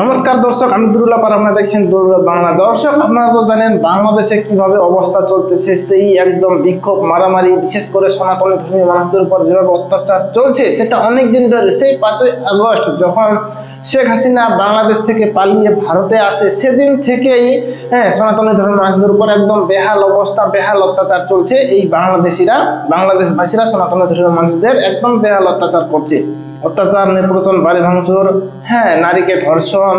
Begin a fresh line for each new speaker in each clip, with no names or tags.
নমস্কার দর্শক, আমি দুরুল্লাহ পার আপনারা দেখছেন দুরুল্লাহ বাংলা। দর্শক, আপনারা তো জানেন বাংলাদেশে কীভাবে অবস্থা চলতেছে, সেই একদম বিক্ষোভ, মারামারি, বিশেষ করে সনাতনী ধর্মী মানুষদের উপর যেভাবে অত্যাচার চলছে, সেটা অনেক দিন ধরে, সেই পাঁচই আগস্ট যখন শেখ হাসিনা বাংলাদেশ থেকে পালিয়ে ভারতে আসে, সেদিন থেকেই হ্যাঁ সনাতনী ধর্মের মানুষদের উপর একদম বেহাল অবস্থা, বেহাল অত্যাচার চলছে। এই বাংলাদেশিরা, বাংলাদেশবাসীরা সনাতনী ধর্মের মানুষদের একদম বেহাল অত্যাচার করছে। অত্যাচার নির্যাতন বাড়ি ভাঙচুর হ্যাঁ নারীকে ধর্ষণ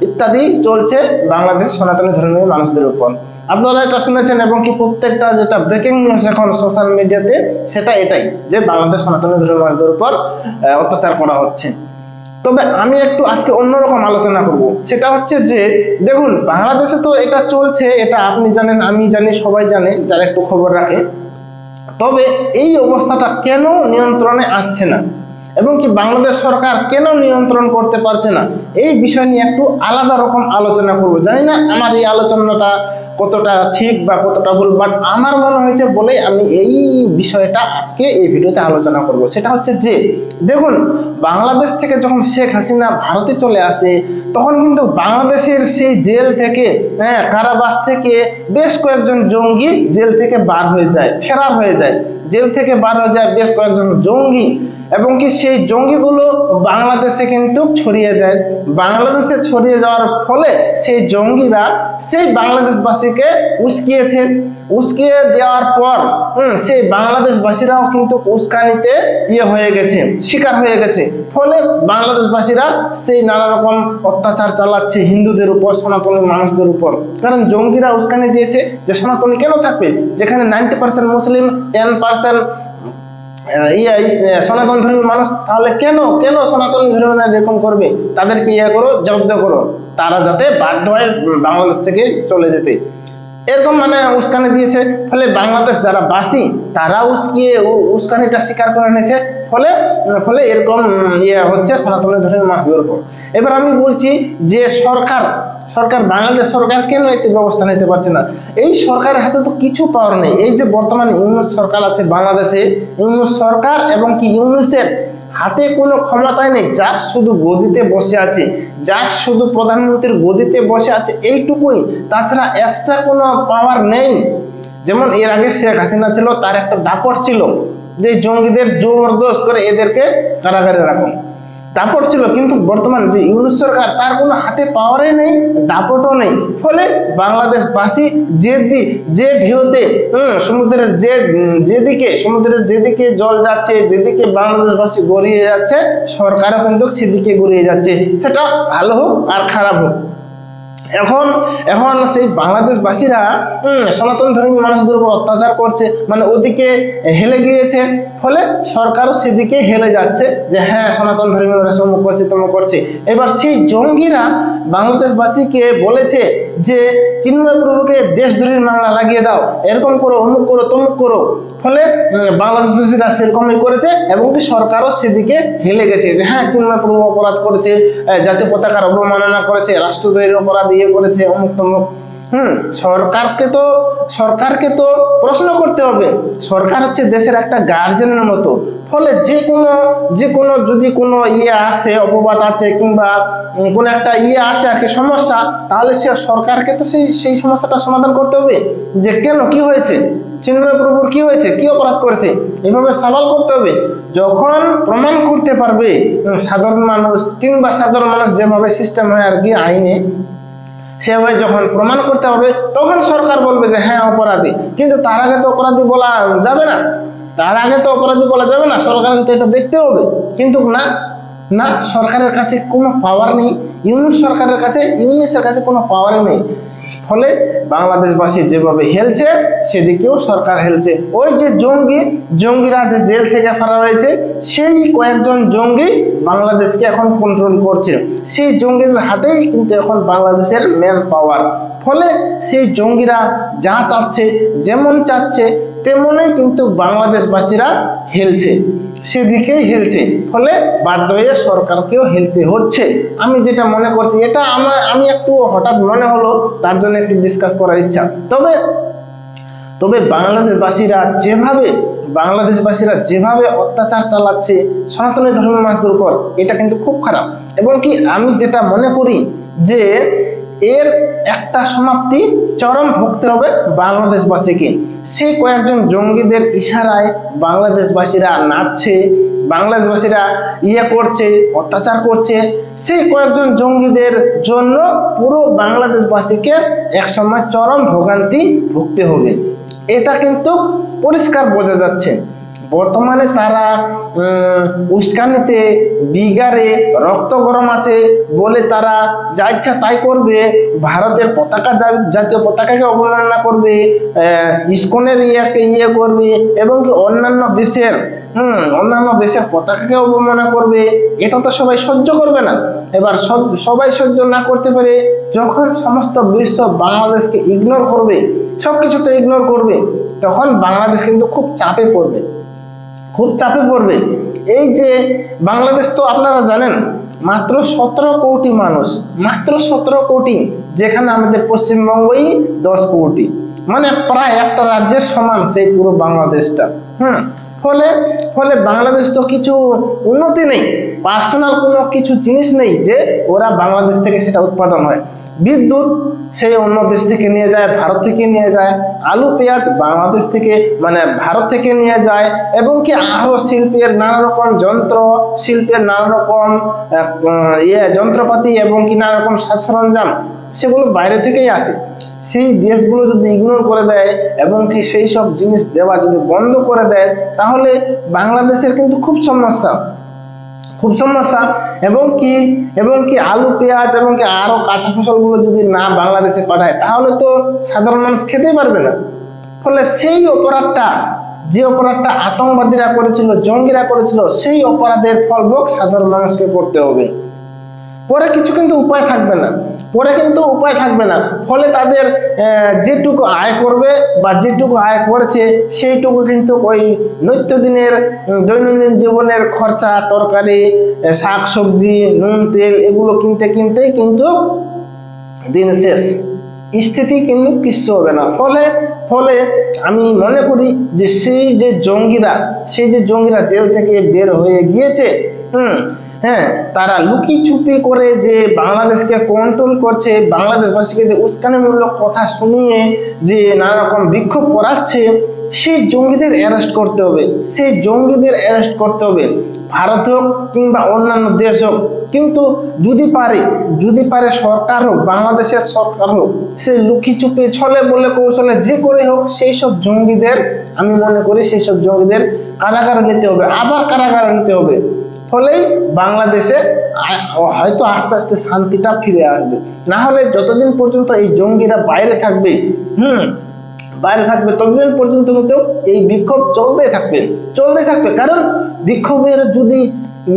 ইত্যাদি চলছে বাংলাদেশ সনাতনী ধর্মীয় মানুষদের উপর। আপনারা এটা শুনেছেন এবং কি প্রত্যেকটা যেটা ব্রেকিং নিউজ এখন সোশ্যাল মিডিয়াতে সেটা এটাই যে বাংলাদেশ সনাতনী ধর্মীয় মানুষদের উপর অত্যাচার করা হচ্ছে। তবে আমি একটু আজকে অন্যরকম আলোচনা করব। সেটা হচ্ছে যে, দেখুন, বাংলাদেশে তো এটা চলছে, এটা আপনি জানেন, আমি জানি, সবাই জানে, যারা একটু খবর রাখে। তবে এই অবস্থাটা কেন নিয়ন্ত্রণে আসছে না? এবং কি বাংলাদেশ সরকার কেন নিয়ন্ত্রণ করতে পারছে না? এই বিষয় নিয়ে একটু আলাদা রকম আলোচনা করব। জানি না আমার এই আলোচনাটা কতটা ঠিক বা কতটা ভুল বাট আমার মনে হয়েছে বলে আমি এই বিষয়টা আজকে এই ভিডিওতে আলোচনা করব। সেটা হচ্ছে যে, দেখুন, বাংলাদেশ থেকে যখন শেখ হাসিনা ভারতে চলে আসে, তখন কিন্তু বাংলাদেশের সেই জেল থেকে হ্যাঁ কারাবাস থেকে বেশ কয়েকজন জঙ্গি জেল থেকে বার হয়ে যায়, ফেরার হয়ে যায়। জেল থেকে বার হয়ে যায় বেশ কয়েকজন জঙ্গি, এবং কি সেই জঙ্গিগুলো বাংলাদেশে কিন্তু ছড়িয়ে যায়। বাংলাদেশে ছড়িয়ে যাওয়ার ফলে সেই জঙ্গিরা, সেই বাংলাদেশবাসীকে উস্কিয়েছে উস্কিয়ে দেওয়ার পর হুম, সেই বাংলাদেশবাসীরাও কিন্তু উস্কানিতে ইয়ে হয়ে গেছে শিকার হয়ে গেছে। ফলে বাংলাদেশবাসীরা সেই নানা রকম অত্যাচার চালাচ্ছে হিন্দুদের উপর সনাতনী মানুষদের উপর। কারণ জঙ্গিরা উস্কানি দিয়েছে যে সনাতনী কেন থাকবে? যেখানে নাইনটি পার্সেন্ট মুসলিম টেন পার্সেন্ট ইয়ে সনাতন ধর্মী মানুষ তাহলে কেন কেন সনাতন ধর্মীরা এরকম করবে? তাদেরকে ইয়ে করো জব্দ করো। তারা যাতে বাধ্য হয় বাংলাদেশ থেকে চলে যেতে। এরকম মানে উস্কানি দিয়েছে। ফলে বাংলাদেশ যারা বাসী, তারা উস্কিয়ে উস্কানিটা স্বীকার করে নিয়েছে। ফলে ফলে এরকম ইয়ে হচ্ছে সনাতন ধর্মীয় মানুষদের উপর। এবার আমি বলছি যে সরকার সরকার, বাংলাদেশ সরকার কেন এতে ব্যবস্থা নিতে পারছে না? এই সরকারের হাতে তো কিছু পাওয়ার নেই। এই যে বর্তমান ইউনুস সরকার আছে বাংলাদেশে, ইউনুস সরকার এবং কি ইউনুসের হাতে কোনো ক্ষমতাই নেই। যার শুধু গদিতে বসে আছে। যার শুধু প্রধানমন্ত্রীর গদিতে বসে আছে এইটুকুই। তাছাড়া এক্সট্রা কোনো পাওয়ার নেই। যেমন এর আগে শেখ হাসিনা ছিল, তার একটা দাপট ছিল যে জঙ্গিদের জোরদস্ত করে এদেরকে কারাগারে রাখুন। দাপট ছিল, কিন্তু বর্তমান যে ইউনুস সরকার, তার কোনো হাতে পাওয়ারই নেই, দাপটও নেই। ফলে বাংলাদেশবাসী যে দি যে ঢেউতে সমুদ্রের যে যেদিকে, সমুদ্রের যেদিকে জল যাচ্ছে, যেদিকে বাংলাদেশবাসী গড়িয়ে যাচ্ছে, সরকারও কিন্তু সেদিকে গড়িয়ে যাচ্ছে। সেটা ভালো হোক আর খারাপ হোক। এখন এখন সেই বাংলাদেশবাসীরা সনাতন ধর্মী মানুষদের উপর অত্যাচার করছে মানে ওদিকে হেলে গিয়েছে, ফলে সরকারও সেদিকে হেলে যাচ্ছে যে হ্যাঁ সনাতন ধর্মী মানুষ করছে, তমুক করছে। এবার সেই জঙ্গিরা বাংলাদেশবাসীকে বলেছে যে চিন্ময় প্রভুকে দেশ দেশদ্রোহীর মামলা লাগিয়ে দাও, এরকম করো, অমুক করো, তমুক করো। ফলে বাংলাদেশ বাংলাদেশবাসীরা সেরকমই করেছে এবং কি সরকারও সেদিকে হেলে গেছে যে হ্যাঁ চিন্ময় প্রভু অপরাধ করেছে জাতীয় পতাকার অবমাননা করেছে, রাষ্ট্রদ্রোহীর অপরাধ ইয়ে করেছে, অমুক তমুক। হুম, সরকারকে তো সরকারকে তো প্রশ্ন করতে হবে। সরকার হচ্ছে দেশের একটা গার্জেনের মতো। ফলে যে কোনো যে কোনো যদি কোনো ইয়ে আসে, অপবাদ আছে কিংবা কোনো একটা ইয়ে আসে আর কি সমস্যা, তাহলে সে সরকারকে তো সেই সেই সমস্যাটা সমাধান করতে হবে। যে কেন, কি হয়েছে? চিন্ময় প্রভুর কি হয়েছে? কি অপরাধ করেছে? এভাবে সওয়াল করতে হবে। যখন প্রমাণ করতে পারবে সাধারণ মানুষ কিংবা সাধারণ মানুষ যেভাবে সিস্টেম হয় আর কি, আইনে সেভাবে যখন প্রমাণ করতে হবে তখন সরকার বলবে যে হ্যাঁ অপরাধী। কিন্তু তার আগে তো অপরাধী বলা যাবে না। তার আগে তো অপরাধী বলা যাবে না সরকারকে তো এটা দেখতে হবে। কিন্তু না না, সরকারের কাছে কোনো পাওয়ার নেই ইউনিট সরকারের কাছে, ইউনিসের কাছে কোনো পাওয়ার নেই। ফলে বাংলাদেশবাসী যেভাবে হেলছে, সেদিকেও সরকার হেলছে। ওই যে জঙ্গি, জঙ্গিরা যে জেল থেকে ফারার রয়েছে, সেই কয়েকজন জঙ্গি বাংলাদেশকে এখন কন্ট্রোল করছে। সেই জঙ্গিদের হাতেই কিন্তু এখন বাংলাদেশের ম্যান পাওয়ার ফলে সেই জঙ্গিরা যা চাচ্ছে, যেমন চাচ্ছে, তেমনই কিন্তু বাংলাদেশবাসীরা হেলছে। সেদিকেই হেলছে। ফলে বাধ্য হয়ে সরকারকেও হেলতে হচ্ছে। আমি যেটা মনে করছি, এটা আমার, আমি একটু হঠাৎ মনে হলো, তার জন্য একটু ডিসকাস করার ইচ্ছা। তবে তবে বাংলাদেশবাসীরা যেভাবে বাংলাদেশবাসীরা যেভাবে অত্যাচার চালাচ্ছে, সনাতনী ধর্মের মানুষদের উপর এটা কিন্তু খুব খারাপ। এবং কি আমি যেটা মনে করি যে এর একটা সমাপ্তি চরম ভুগতে হবে বাংলাদেশবাসীকে। সেই কয়েকজন জঙ্গিদের ইশারায় বাংলাদেশবাসীরা নাচছে, বাংলাদেশবাসীরা ইয়ে করছে, অত্যাচার করছে। সেই কয়েকজন জঙ্গিদের জন্য পুরো বাংলাদেশবাসীকে একসময় চরম ভোগান্তি ভুগতে হবে। এটা কিন্তু পরিষ্কার বোঝা যাচ্ছে। বর্তমানে তারা উস্কানিতে, বিগারে রক্ত গরম আছে বলে তারা যা ইচ্ছা তাই করবে। ভারতের পতাকা জাতীয় পতাকাকে অবমাননা করবে ইস্কনের ইয়েকে ইয়ে করবে এবং কি অন্যান্য দেশের, হুম, অন্যান্য দেশের পতাকাকে অবমাননা করবে। এটা তো সবাই সহ্য করবে না। এবার সব- সবাই সহ্য না করতে পারে যখন সমস্ত বিশ্ব বাংলাদেশকে ইগনোর করবে, সবকিছুতে ইগনোর করবে, তখন বাংলাদেশ কিন্তু খুব চাপে পড়বে। খুব চাপে পড়বে। এই যে বাংলাদেশ তো আপনারা জানেন, মাত্র সতেরো কোটি মানুষ, মাত্র সতেরো কোটি, যেখানে আমাদের পশ্চিমবঙ্গই দশ কোটি। মানে প্রায় একটা রাজ্যের সমান সেই পুরো বাংলাদেশটা। হুম, ফলে ফলে বাংলাদেশ তো কিছু উন্নতি নেই। পার্সোনাল কোনো কিছু জিনিস নেই যে ওরা বাংলাদেশ থেকে সেটা উৎপাদন হয়। বিদ্যুৎ সেই অন্য দেশ থেকে নিয়ে যায়, ভারত থেকে নিয়ে যায়, আলু, পেঁয়াজ বাংলাদেশ থেকে মানে ভারত থেকে নিয়ে যায়, এবং কি আরও শিল্পের নানা রকম যন্ত্র, শিল্পের নানা রকম ইয়ে যন্ত্রপাতি এবং কি নানা রকম সাজ সরঞ্জাম, সেগুলো বাইরে থেকেই আসে। সেই দেশগুলো যদি ইগনোর করে দেয় এবং কি সেই সব জিনিস দেওয়া যদি বন্ধ করে দেয়, তাহলে বাংলাদেশের কিন্তু খুব সমস্যা। খুব সমস্যা। এবং কি এবং কি আলু, পেঁয়াজ, এবং কি আরও কাঁচা ফসলগুলো যদি না বাংলাদেশে পাঠায়, তাহলে তো সাধারণ মানুষ খেতেই পারবে না। ফলে সেই অপরাধটা, যে অপরাধটা আতঙ্কবাদীরা করেছিল, জঙ্গিরা করেছিল, সেই অপরাধের ফলভোগ সাধারণ মানুষকে করতে হবে। পরে কিছু কিন্তু উপায় থাকবে না। পরে কিন্তু উপায় থাকবে না। ফলে তাদের যেটুকু আয় করবে বা যেটুকু আয় করেছে, সেইটুকু কিন্তু ওই নিত্যদিনের দৈনন্দিন জীবনের খরচা, তরকারি শাক সবজি নুন, তেল এগুলো কিনতে কিনতেই কিন্তু দিন শেষ। স্থিতি কিন্তু কিচ্ছু হবে না। ফলে ফলে আমি মনে করি যে সেই যে জঙ্গিরা, সেই যে জঙ্গিরা জেল থেকে বের হয়ে গিয়েছে, হুম হ্যাঁ তারা লুকি চুপি করে যে বাংলাদেশকে কন্ট্রোল করছে, বাংলাদেশবাসীকে যে উস্কানিমূলক কথা শুনিয়ে যে নানা রকম বিক্ষোভ করাচ্ছে, সেই জঙ্গিদের অ্যারেস্ট করতে হবে, সেই জঙ্গিদের অ্যারেস্ট করতে হবে। ভারত হোক কিংবা অন্যান্য দেশ হোক, কিন্তু যদি পারে যদি পারে সরকার হোক, বাংলাদেশের সরকার হোক, সে লুকি চুপি ছলে বলে কৌশলে যে করে হোক, সেই সব জঙ্গিদের, আমি মনে করি সেই সব জঙ্গিদের কারাগারে নিতে হবে, আবার কারাগারে নিতে হবে। ফলেই বাংলাদেশে হয়তো আস্তে আস্তে শান্তিটা ফিরে আসবে। না হলে যতদিন পর্যন্ত এই জঙ্গিরা বাইরে থাকবে, হুম, বাইরে থাকবে, ততদিন পর্যন্ত কিন্তু এই বিক্ষোভ চলতেই থাকবে চলতে থাকবে। কারণ বিক্ষোভের যদি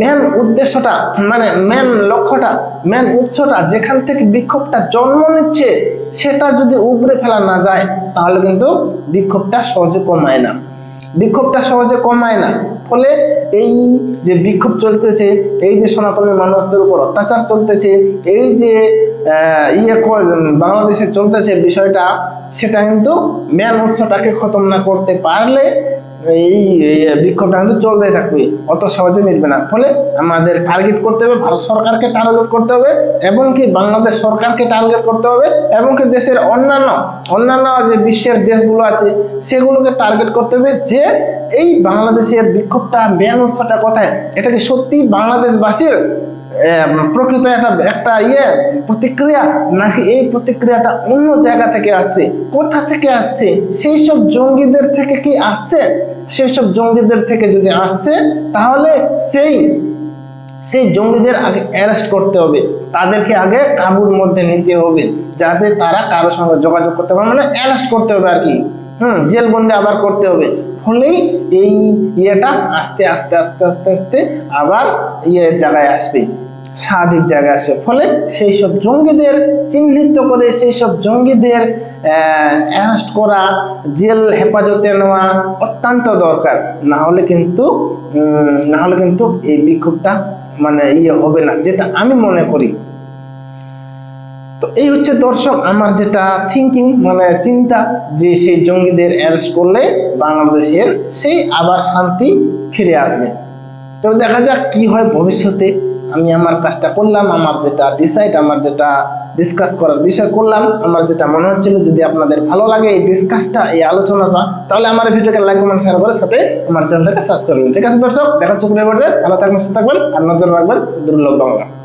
মেন উদ্দেশ্যটা মানে মেন লক্ষ্যটা মেন উৎসটা যেখান থেকে বিক্ষোভটা জন্ম নিচ্ছে, সেটা যদি উপরে ফেলা না যায়, তাহলে কিন্তু বিক্ষোভটা সহজে কমায় না। বিক্ষোভটা সহজে কমায় না। ফলে এই যে বিক্ষোভ চলতেছে, এই যে সনাতনী মানুষদের উপর অত্যাচার চলতেছে, এই যে ইয়ে বাংলাদেশে চলতেছে বিষয়টা, সেটা কিন্তু ম্যান উৎসটাকে খতম না করতে পারলে এই বিক্ষোভটা কিন্তু চলতে থাকবে। অত সহজে মিটবে না। ফলে আমাদের টার্গেট করতে হবে, ভারত সরকারকে টার্গেট করতে হবে, এবং কি বাংলাদেশ সরকারকে টার্গেট করতে হবে, এবং কি দেশের অন্যান্য অন্যান্য যে বিশ্বের দেশগুলো আছে, সেগুলোকে টার্গেট করতে হবে যে এই বাংলাদেশের বিক্ষোভটা উৎসটা কোথায়? এটা কি সত্যি বাংলাদেশবাসীর প্রকৃত একটা একটা ইয়ে প্রতিক্রিয়া, নাকি এই প্রতিক্রিয়াটা অন্য জায়গা থেকে আসছে? কোথা থেকে আসছে? সেই সব জঙ্গিদের থেকে কি আসছে? সেই সব জঙ্গিদের থেকে যদি আসছে, তাহলে সেই সেই জঙ্গিদের আগে অ্যারেস্ট করতে হবে। তাদেরকে আগে কাবুর মধ্যে নিতে হবে, যাতে তারা কারও সঙ্গে যোগাযোগ করতে পারে। মানে অ্যারেস্ট করতে হবে আর কি। হুম, জেলবন্দি আবার করতে হবে। ফলেই এই ইয়েটা আস্তে আস্তে আস্তে আস্তে আস্তে আবার ইয়ে জায়গায় আসবে। স্বাভাবিক জায়গায় আসবে ফলে সেই সব জঙ্গিদের চিহ্নিত করে সেই সব জঙ্গিদের অ্যারেস্ট করা, জেল হেফাজতে নেওয়া অত্যন্ত দরকার। না হলে কিন্তু না হলে কিন্তু এই বিক্ষোভটা মানে ইয়ে হবে না, যেটা আমি মনে করি। তো এই হচ্ছে দর্শক, আমার যেটা থিঙ্কিং মানে চিন্তা যে সেই জঙ্গিদের অ্যারেস্ট করলে বাংলাদেশের সেই আবার শান্তি ফিরে আসবে। তো দেখা যাক কি হয় ভবিষ্যতে। আমি আমার কাজটা করলাম, আমার যেটা ডিসাইড আমার যেটা ডিসকাস করার বিষয় করলাম, আমার যেটা মনে হচ্ছিল যদি আপনাদের ভালো লাগে এই ডিসকাসটা এই আলোচনাটা, তাহলে আমার ভিডিওকে লাইক কমেন্ট শেয়ার করে সাথে আমার চ্যানেলটাকে সাবস্ক্রাইব করুন ঠিক আছে দর্শক, দেখা পরবর্তীতে ভালো থাকবেন, সুস্থ থাকবেন, আর নজর রাখবেন দুর্লভ বাংলা।